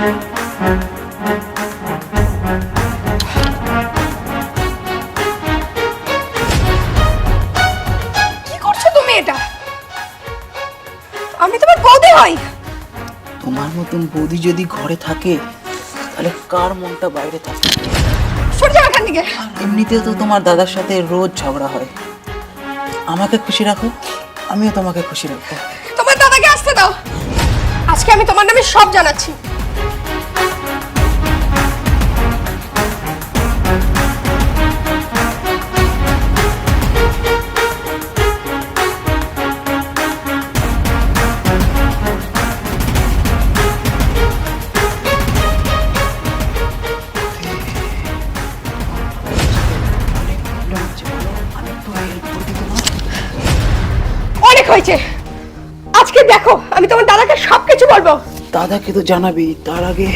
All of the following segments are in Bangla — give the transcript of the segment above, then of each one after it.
কি করছ তুমি এটা? আমি তোমার বৌদি হই। তোমার মতন বৌদি যদি ঘরে থাকে তাহলে কার মনটা বাইরে থাকে? সরে এমনিতেও তো তোমার দাদার সাথে রোজ ঝগড়া হয়। আমাকে খুশি রাখো আমিও তোমাকে খুশি রাখব। তোমার দাদাকে আসতে দাও। আজকে আমি তোমার নামে সব জানাচ্ছি। হয়েছে? আজকে দেখো আমি তোমার দাদাকে সবকিছু বলব। দাদাকে তো জানাবি তার আগে।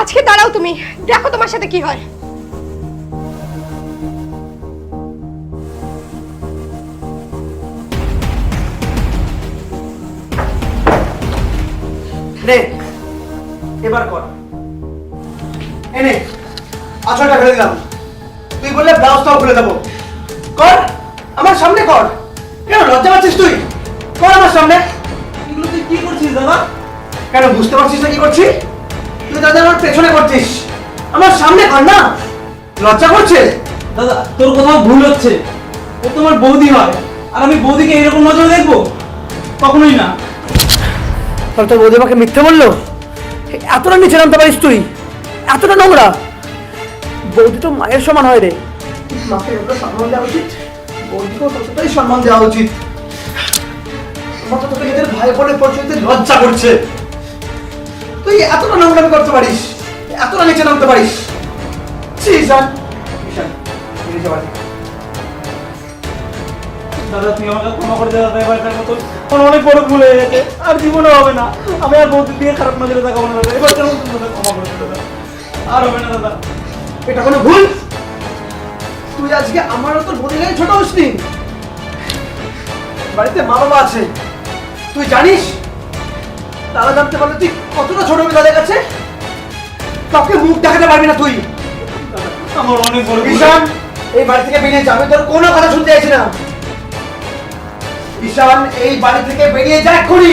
আজকে দাঁড়াও তুমি দেখো তোমার সাথে কি হয়। নে এবার কর। এনে আঁচলটা ফেলে দিলাম। তুই বললে ব্লাউজটাও খুলে দেবো। কর আমার সামনে কর। কেন লজ্জা পাচ্ছিস তুই? কর আমার সামনে। এগুলো তুই কি করছিস দাদা কেন বুঝতে পারছিস না কি করছি? তুই দাদা আমার পেছনে করছিস। আমার সামনে কর না। লজ্জা করছে? দাদা তোর কোথাও ভুল হচ্ছে। ও তোমার বৌদি হয়। আর আমি বৌদিকে এরকম নজরে দেখব? কখনোই না। তাহলে তোর বৌদি আমাকে মিথ্যে বলল? এতটা নিচে নামতে পারিস তুই? এতটা নোংরা? বৌদি তো মায়ের সমান হয় রে। ততটাই সম্মান দেওয়া উচিত। ভাই লজ্জা করছে। তুই এতটা করতে পারিস, এতটা নিচে নামতে পারিস। দাদা, তুমি আমাকে আমার অনেক বড় ভুল হয়ে গেছে। আর জীবনে হবে না। আমি আর বৌদির দিকে খারাপ নজরে দেখাবো না, দাদা। মতো দাদা ক্ষমা করে দাদা? আর হবে না, দাদা। এটা কোনো ভুল? তুই আজকে আমারও তোর বোনের গায়ে ছোট হসনি। বাড়িতে মা বাবা আছে। তুই জানিস তারা জানতে পারলে তুই কতটা ছোট হবে তাদের কাছে? কাউকে মুখ দেখাতে পারবি না তুই। আমার অনেক বড় ঈশান এই বাড়ি থেকে বেরিয়ে যাবে তোর কোনো কথা শুনতে চাইছি না। ঈশান এই বাড়ি থেকে বেরিয়ে যা এক্ষুনি।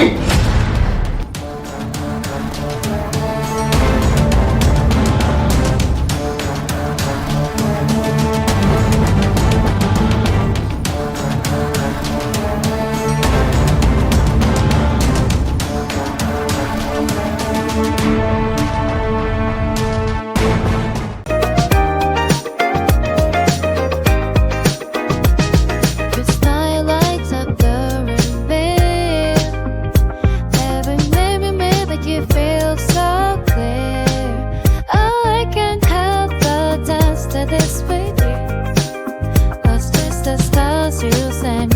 because you sang